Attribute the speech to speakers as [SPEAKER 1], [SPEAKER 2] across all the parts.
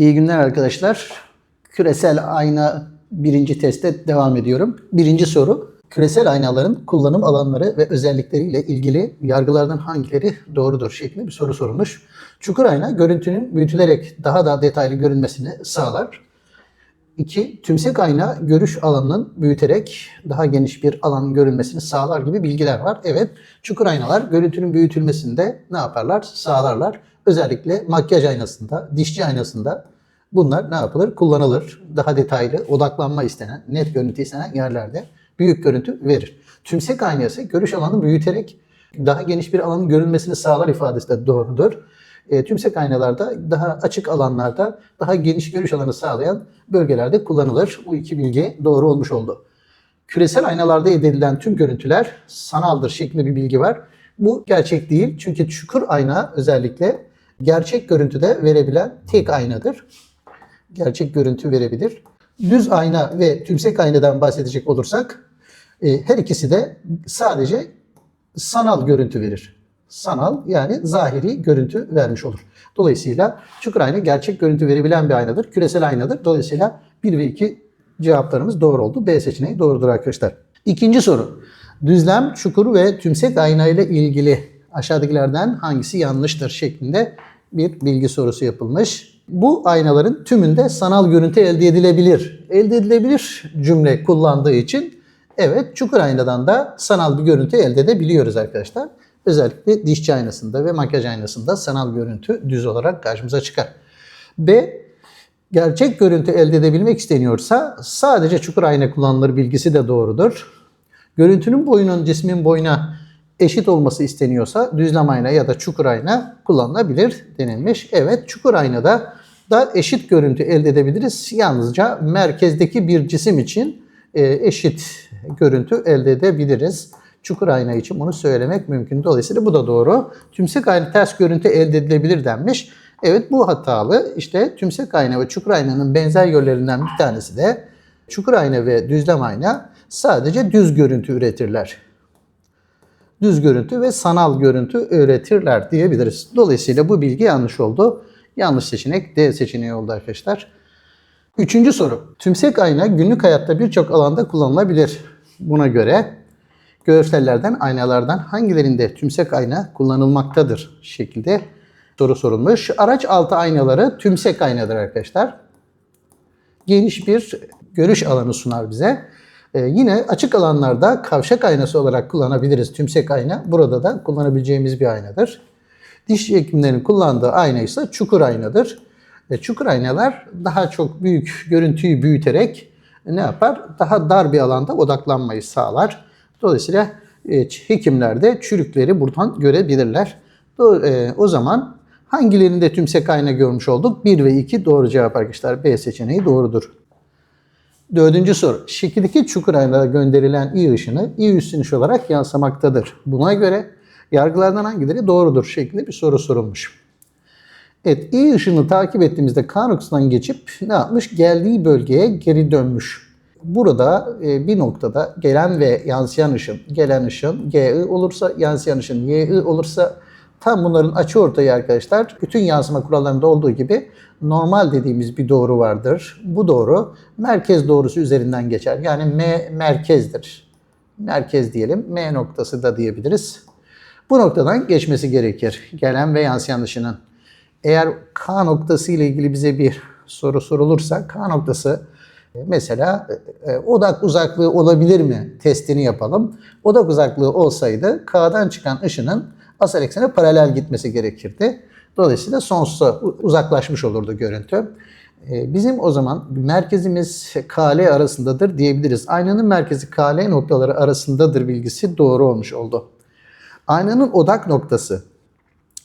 [SPEAKER 1] İyi günler arkadaşlar. Küresel ayna birinci teste devam ediyorum. Birinci soru. Küresel aynaların kullanım alanları ve özellikleriyle ilgili yargılardan hangileri doğrudur şeklinde bir soru sorulmuş. Çukur ayna görüntünün büyütülerek daha da detaylı görünmesini sağlar. 2. Tümsek ayna görüş alanının büyüterek daha geniş bir alan görünmesini sağlar gibi bilgiler var. Evet, çukur aynalar görüntünün büyütülmesinde ne yaparlar? Sağlarlar. Özellikle makyaj aynasında, dişçi aynasında bunlar ne yapılır? Kullanılır. Daha detaylı, odaklanma istenen, net görüntü istenen yerlerde büyük görüntü verir. Tümsek ayna ise görüş alanını büyüterek daha geniş bir alanın görünmesini sağlar ifadesi de doğrudur. E, tümsek aynalarda daha açık alanlarda daha geniş görüş alanı sağlayan bölgelerde kullanılır. Bu iki bilgi doğru olmuş oldu. Küresel aynalarda elde edilen tüm görüntüler sanaldır şeklinde bir bilgi var. Bu gerçek değil. Çünkü çukur ayna özellikle gerçek görüntüde verebilen tek aynadır. Gerçek görüntü verebilir. Düz ayna ve tümsek aynadan bahsedecek olursak e, her ikisi de sadece sanal görüntü verir. Sanal yani zahiri görüntü vermiş olur. Dolayısıyla çukur ayna gerçek görüntü verebilen bir aynadır. Küresel aynadır. Dolayısıyla 1 ve 2 cevaplarımız doğru oldu. B seçeneği doğrudur arkadaşlar. İkinci soru. Düzlem, çukur ve tümsek ayna ile ilgili aşağıdakilerden hangisi yanlıştır şeklinde bir bilgi sorusu yapılmış. Bu aynaların tümünde sanal görüntü elde edilebilir. Elde edilebilir cümle kullandığı için evet çukur aynadan da sanal bir görüntü elde edebiliyoruz arkadaşlar. Özellikle dişçi aynasında ve makyaj aynasında sanal görüntü düz olarak karşımıza çıkar. B. Gerçek görüntü elde edebilmek isteniyorsa sadece çukur ayna kullanılır bilgisi de doğrudur. Görüntünün boyunun cismin boyuna eşit olması isteniyorsa düzlem ayna ya da çukur ayna kullanılabilir denilmiş. Evet çukur aynada da eşit görüntü elde edebiliriz. Yalnızca merkezdeki bir cisim için e, eşit görüntü elde edebiliriz. Çukur ayna için bunu söylemek mümkün. Dolayısıyla bu da doğru. Tümsek ayna ters görüntü elde edilebilir denmiş. Evet bu hatalı. İşte tümsek ayna ve çukur aynanın benzer yönlerinden bir tanesi de çukur ayna ve düzlem ayna sadece düz görüntü üretirler. Düz görüntü ve sanal görüntü üretirler diyebiliriz. Dolayısıyla bu bilgi yanlış oldu. Yanlış seçenek D seçeneği oldu arkadaşlar. Üçüncü soru. Tümsek ayna günlük hayatta birçok alanda kullanılabilir. Buna göre görsellerden, aynalardan hangilerinde tümsek ayna kullanılmaktadır şekilde soru sorulmuş. Araç altı aynaları tümsek aynadır arkadaşlar. Geniş bir görüş alanı sunar bize. Ee, yine açık alanlarda kavşak aynası olarak kullanabiliriz tümsek ayna. Burada da kullanabileceğimiz bir aynadır. Diş hekimlerinin kullandığı ayna ise çukur aynadır. E, çukur aynalar daha çok büyük görüntüyü büyüterek ne yapar? Daha dar bir alanda odaklanmayı sağlar. Dolayısıyla e, hekimler de çürükleri buradan görebilirler. E, o zaman hangilerinde tümsek ayna görmüş olduk? 1 ve 2 doğru cevap arkadaşlar. B seçeneği doğrudur. Dördüncü soru. Şekildeki çukur aynada gönderilen I ışını I üstün ışığı olarak yansımaktadır. Buna göre yargılardan hangileri doğrudur şeklinde bir soru sorulmuş. Evet, I ışını takip ettiğimizde K geçip ne yapmış? Geldiği bölgeye geri dönmüş. Burada e, bir noktada gelen ve yansıyan ışın, gelen ışın GI olursa, yansıyan ışın YI olursa tam bunların açı ortayı arkadaşlar bütün yansıma kurallarında olduğu gibi normal dediğimiz bir doğru vardır. Bu doğru merkez doğrusu üzerinden geçer. Yani M merkezdir. Merkez diyelim. M noktası da diyebiliriz. Bu noktadan geçmesi gerekir. Gelen ve yansıyan ışının. Eğer K noktası ile ilgili bize bir soru sorulursa K noktası mesela e, odak uzaklığı olabilir mi testini yapalım. Odak uzaklığı olsaydı K'dan çıkan ışının asal eksene paralel gitmesi gerekirdi. Dolayısıyla sonsuza uzaklaşmış olurdu görüntü. Bizim o zaman merkezimiz KL arasındadır diyebiliriz. Aynanın merkezi KL noktaları arasındadır bilgisi doğru olmuş oldu. Aynanın odak noktası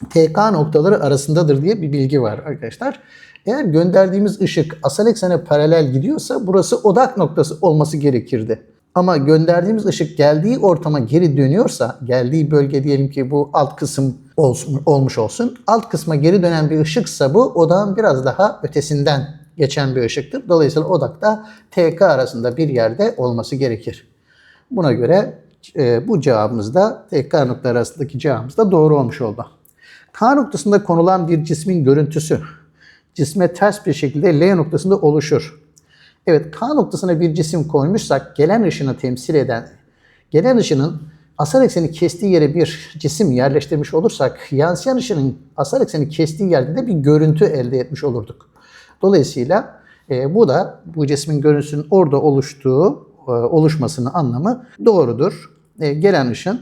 [SPEAKER 1] TK noktaları arasındadır diye bir bilgi var arkadaşlar. Eğer gönderdiğimiz ışık asal eksene paralel gidiyorsa burası odak noktası olması gerekirdi. Ama gönderdiğimiz ışık geldiği ortama geri dönüyorsa, geldiği bölge diyelim ki bu alt kısım olmuş olsun. Alt kısma geri dönen bir ışıksa bu odağın biraz daha ötesinden geçen bir ışıktır. Dolayısıyla odakta TK arasında bir yerde olması gerekir. Buna göre e, bu cevabımız da TK nokta arasındaki cevabımız da doğru olmuş oldu. K noktasında konulan bir cismin görüntüsü cisme ters bir şekilde L noktasında oluşur. Evet K noktasına bir cisim koymuşsak gelen ışını temsil eden, gelen ışının asal ekseni kestiği yere bir cisim yerleştirmiş olursak yansıyan ışının asal ekseni kestiği yerde de bir görüntü elde etmiş olurduk. Dolayısıyla e, bu da bu cismin görüntüsünün orada oluştuğu, e, oluşmasının anlamı doğrudur. E, gelen ışın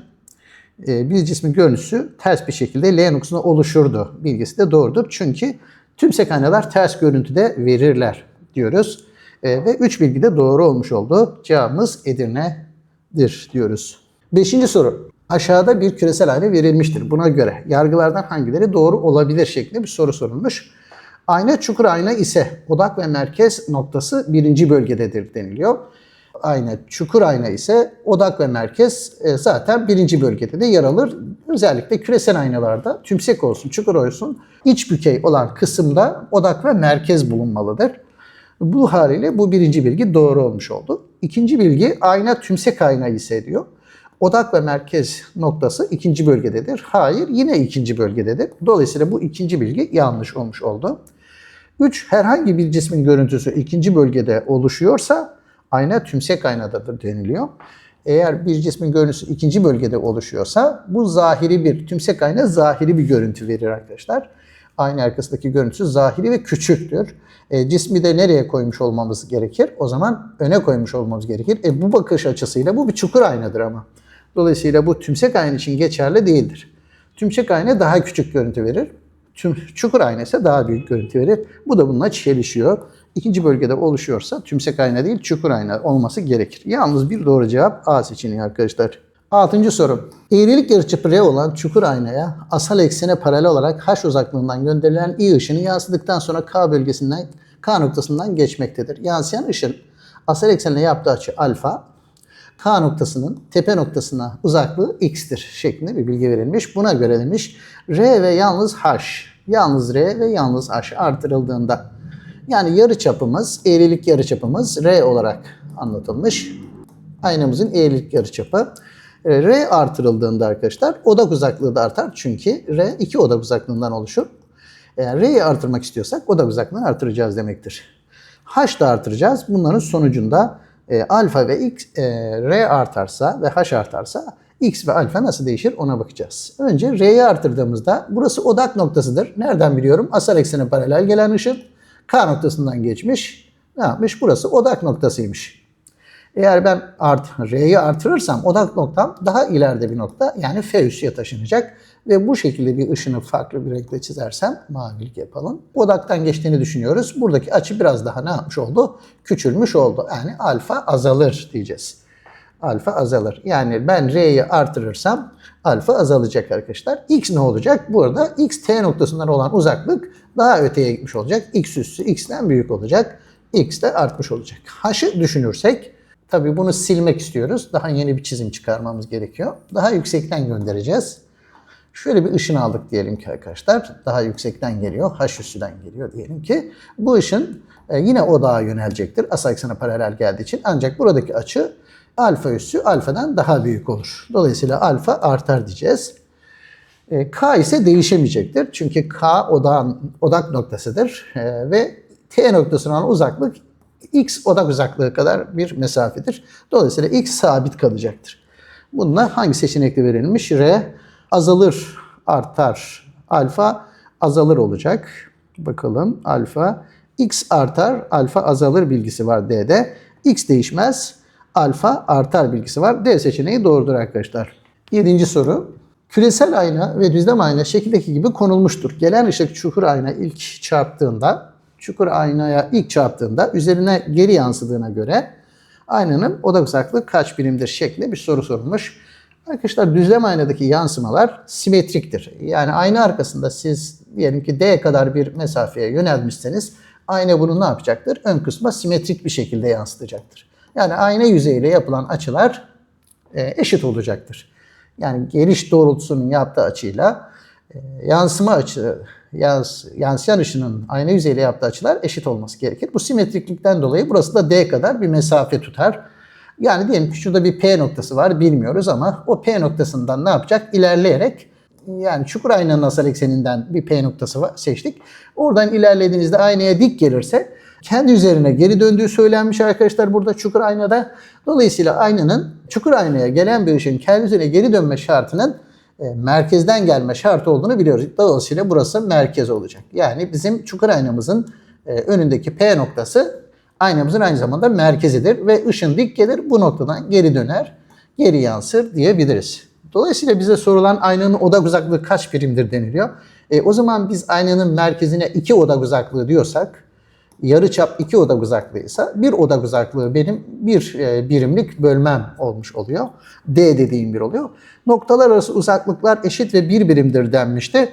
[SPEAKER 1] e, bir cismin görüntüsü ters bir şekilde L noktasında oluşurdu. Bilgisi de doğrudur. Çünkü tümsek aynalar ters görüntüde verirler diyoruz. E, ve üç bilgi de doğru olmuş oldu. Cevabımız Edirne'dir diyoruz. Beşinci soru. Aşağıda bir küresel ayna verilmiştir. Buna göre yargılardan hangileri doğru olabilir şeklinde bir soru sorulmuş. Ayna çukur ayna ise odak ve merkez noktası birinci bölgededir deniliyor. Ayna çukur ayna ise odak ve merkez e, zaten birinci bölgede de yer alır. Özellikle küresel aynalarda tümsek olsun, çukur olsun iç bükey olan kısımda odak ve merkez bulunmalıdır. Bu haliyle bu birinci bilgi doğru olmuş oldu. İkinci bilgi ayna tümsek ayna ise diyor. Odak ve merkez noktası ikinci bölgededir. Hayır yine ikinci bölgededir. Dolayısıyla bu ikinci bilgi yanlış olmuş oldu. 3. Herhangi bir cismin görüntüsü ikinci bölgede oluşuyorsa ayna tümsek aynadadır deniliyor. Eğer bir cismin görüntüsü ikinci bölgede oluşuyorsa bu zahiri bir tümsek ayna zahiri bir görüntü verir arkadaşlar. Ayna arkasındaki görüntüsü zahiri ve küçüktür. E, cismi de nereye koymuş olmamız gerekir? O zaman öne koymuş olmamız gerekir. E, bu bakış açısıyla bu bir çukur aynadır ama. Dolayısıyla bu tümsek ayna için geçerli değildir. Tümsek ayna daha küçük görüntü verir. Tüm çukur ayna ise daha büyük görüntü verir. Bu da bununla çelişiyor. İkinci bölgede oluşuyorsa tümsek ayna değil çukur ayna olması gerekir. Yalnız bir doğru cevap A seçeneği arkadaşlar. Altıncı soru. Eğrilik yarıçapı R olan çukur aynaya asal eksene paralel olarak H uzaklığından gönderilen I ışını yansıdıktan sonra K bölgesinden K noktasından geçmektedir. Yansıyan ışın asal eksenle yaptığı açı alfa, K noktasının tepe noktasına uzaklığı x'tir şeklinde bir bilgi verilmiş. Buna göre demiş R ve yalnız H, yalnız R ve yalnız H artırıldığında yani yarı çapımız, eğrilik yarı çapımız R olarak anlatılmış. Aynamızın eğrilik yarı çapı. R artırıldığında arkadaşlar odak uzaklığı da artar. Çünkü R iki odak uzaklığından oluşur. Eğer R'yi artırmak istiyorsak odak uzaklığını artıracağız demektir. H da artıracağız. Bunların sonucunda e, alfa ve x e, R artarsa ve H artarsa x ve alfa nasıl değişir ona bakacağız. Önce R'yi artırdığımızda burası odak noktasıdır. Nereden biliyorum? Asal eksene paralel gelen ışın K noktasından geçmiş. Ne yapmış? Burası odak noktasıymış. Eğer ben art, R'yi artırırsam odak noktam daha ileride bir nokta yani F üssüye taşınacak. Ve bu şekilde bir ışını farklı bir renkle çizersem mavilik yapalım. Odaktan geçtiğini düşünüyoruz. Buradaki açı biraz daha ne yapmış oldu? Küçülmüş oldu. Yani alfa azalır diyeceğiz. Alfa azalır. Yani ben R'yi artırırsam alfa azalacak arkadaşlar. X ne olacak? Burada X T noktasından olan uzaklık daha öteye gitmiş olacak. X üssü X'ten büyük olacak. X de artmış olacak. H'ı düşünürsek Tabii bunu silmek istiyoruz. Daha yeni bir çizim çıkarmamız gerekiyor. Daha yüksekten göndereceğiz. Şöyle bir ışın aldık diyelim ki arkadaşlar. Daha yüksekten geliyor. H üssüden geliyor diyelim ki. Bu ışın e, yine odağa yönelecektir. Asal eksene paralel geldiği için. Ancak buradaki açı alfa üssü alfadan daha büyük olur. Dolayısıyla alfa artar diyeceğiz. E, K ise değişemeyecektir. Çünkü K odağın, odak noktasıdır. E, ve T noktasına olan uzaklık x odak uzaklığı kadar bir mesafedir. Dolayısıyla x sabit kalacaktır. Bununla hangi seçenekte verilmiş? R azalır, artar. Alfa azalır olacak. Bakalım alfa. X artar, alfa azalır bilgisi var D'de. X değişmez, alfa artar bilgisi var. D seçeneği doğrudur arkadaşlar. Yedinci soru. Küresel ayna ve düzlem ayna şekildeki gibi konulmuştur. Gelen ışık çukur ayna ilk çarptığında çukur aynaya ilk çarptığında üzerine geri yansıdığına göre aynanın odak uzaklığı kaç birimdir şeklinde bir soru sorulmuş. Arkadaşlar düzlem aynadaki yansımalar simetriktir. Yani ayna arkasında siz diyelim ki D kadar bir mesafeye yönelmişseniz ayna bunu ne yapacaktır? Ön kısma simetrik bir şekilde yansıtacaktır. Yani ayna yüzeyiyle yapılan açılar e, eşit olacaktır. Yani geliş doğrultusunun yaptığı açıyla e, yansıma açı yans, yansıyan ışının ayna yüzeyle yaptığı açılar eşit olması gerekir. Bu simetriklikten dolayı burası da D kadar bir mesafe tutar. Yani diyelim ki şurada bir P noktası var bilmiyoruz ama o P noktasından ne yapacak? İlerleyerek Yani çukur aynanın asal ekseninden bir P noktası var, seçtik. Oradan ilerlediğinizde aynaya dik gelirse kendi üzerine geri döndüğü söylenmiş arkadaşlar burada çukur aynada. Dolayısıyla aynanın çukur aynaya gelen bir ışığın kendi üzerine geri dönme şartının merkezden gelme şartı olduğunu biliyoruz. Dolayısıyla burası merkez olacak. Yani bizim çukur aynamızın e, önündeki P noktası aynamızın aynı zamanda merkezidir ve ışın dik gelir bu noktadan geri döner, geri yansır diyebiliriz. Dolayısıyla bize sorulan aynanın odak uzaklığı kaç birimdir deniliyor. E, o zaman biz aynanın merkezine iki odak uzaklığı diyorsak, yarıçap iki odak uzaklığıysa bir odak uzaklığı benim bir e, birimlik bölmem olmuş oluyor. D dediğim bir oluyor. Noktalar arası uzaklıklar eşit ve bir birimdir denmişti.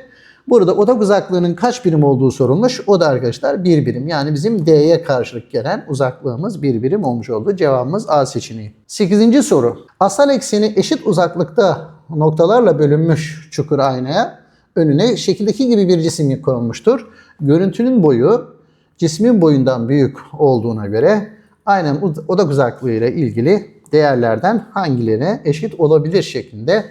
[SPEAKER 1] Burada odak uzaklığının kaç birim olduğu sorulmuş. O da arkadaşlar bir birim. Yani bizim D'ye karşılık gelen uzaklığımız bir birim olmuş oldu. Cevabımız A seçeneği. 8. soru. Asal ekseni eşit uzaklıkta noktalarla bölünmüş çukur aynaya önüne şekildeki gibi bir cisim konulmuştur. Görüntünün boyu cismin boyundan büyük olduğuna göre aynen odak uzaklığı ile ilgili değerlerden hangilerine eşit olabilir şeklinde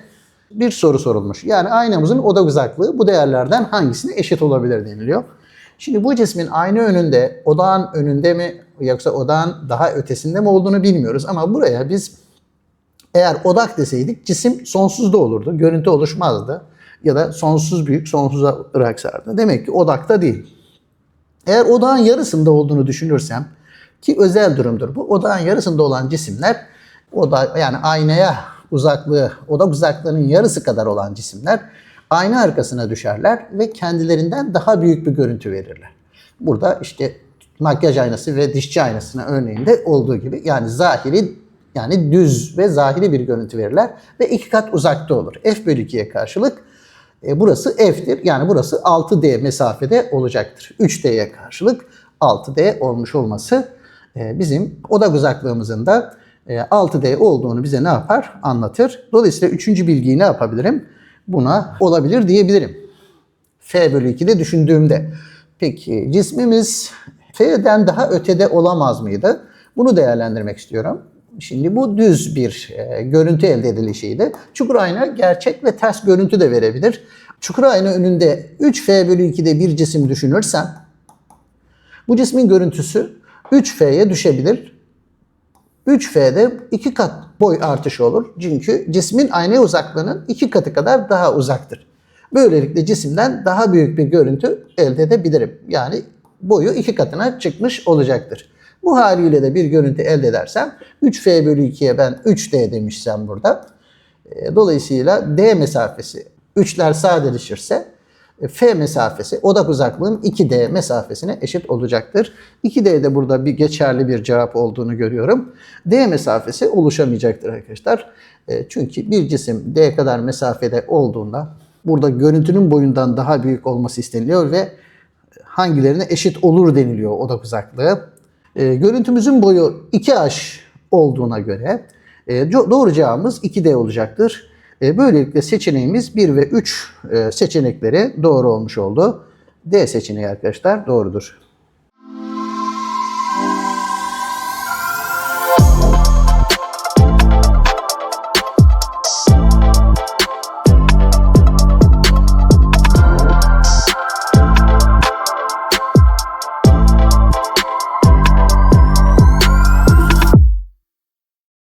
[SPEAKER 1] bir soru sorulmuş. Yani aynamızın odak uzaklığı bu değerlerden hangisine eşit olabilir deniliyor. Şimdi bu cismin ayna önünde, odağın önünde mi yoksa odağın daha ötesinde mi olduğunu bilmiyoruz. Ama buraya biz eğer odak deseydik cisim sonsuzda olurdu. Görüntü oluşmazdı. Ya da sonsuz büyük, sonsuza ırak sardı. Demek ki odakta değil. Eğer odağın yarısında olduğunu düşünürsem ki özel durumdur bu. Odağın yarısında olan cisimler oda yani aynaya uzaklığı, odak uzaklığının yarısı kadar olan cisimler ayna arkasına düşerler ve kendilerinden daha büyük bir görüntü verirler. Burada işte makyaj aynası ve dişçi aynasına örneğinde olduğu gibi yani zahiri yani düz ve zahiri bir görüntü verirler ve iki kat uzakta olur. F bölü 2'ye karşılık e, burası F'tir. Yani burası 6D mesafede olacaktır. 3D'ye karşılık 6D olmuş olması e, bizim odak uzaklığımızın da e, 6D olduğunu bize ne yapar? Anlatır. Dolayısıyla üçüncü bilgiyi ne yapabilirim? Buna olabilir diyebilirim. F bölü 2'de düşündüğümde. Peki cismimiz F'den daha ötede olamaz mıydı? Bunu değerlendirmek istiyorum. Şimdi bu düz bir e, görüntü elde edilişiydi. Çukur ayna gerçek ve ters görüntü de verebilir. Çukur ayna önünde 3F bölü 2'de bir cisim düşünürsem bu cismin görüntüsü 3F'ye düşebilir. 3F'de iki kat boy artışı olur. Çünkü cismin ayna uzaklığının iki katı kadar daha uzaktır. Böylelikle cisimden daha büyük bir görüntü elde edebilirim. Yani boyu iki katına çıkmış olacaktır. Bu haliyle de bir görüntü elde edersem 3F bölü 2'ye ben 3D demişsem burada. E, Dolayısıyla D mesafesi 3'ler sadeleşirse e, F mesafesi odak uzaklığım 2D mesafesine eşit olacaktır. 2D de burada bir geçerli bir cevap olduğunu görüyorum. D mesafesi oluşamayacaktır arkadaşlar. E, Çünkü bir cisim D kadar mesafede olduğunda burada görüntünün boyundan daha büyük olması isteniliyor ve hangilerine eşit olur deniliyor odak uzaklığı. E, görüntümüzün boyu 2H olduğuna göre e, doğru cevabımız 2D olacaktır. E, böylelikle seçeneğimiz 1 ve 3 e, seçenekleri doğru olmuş oldu. D seçeneği arkadaşlar doğrudur.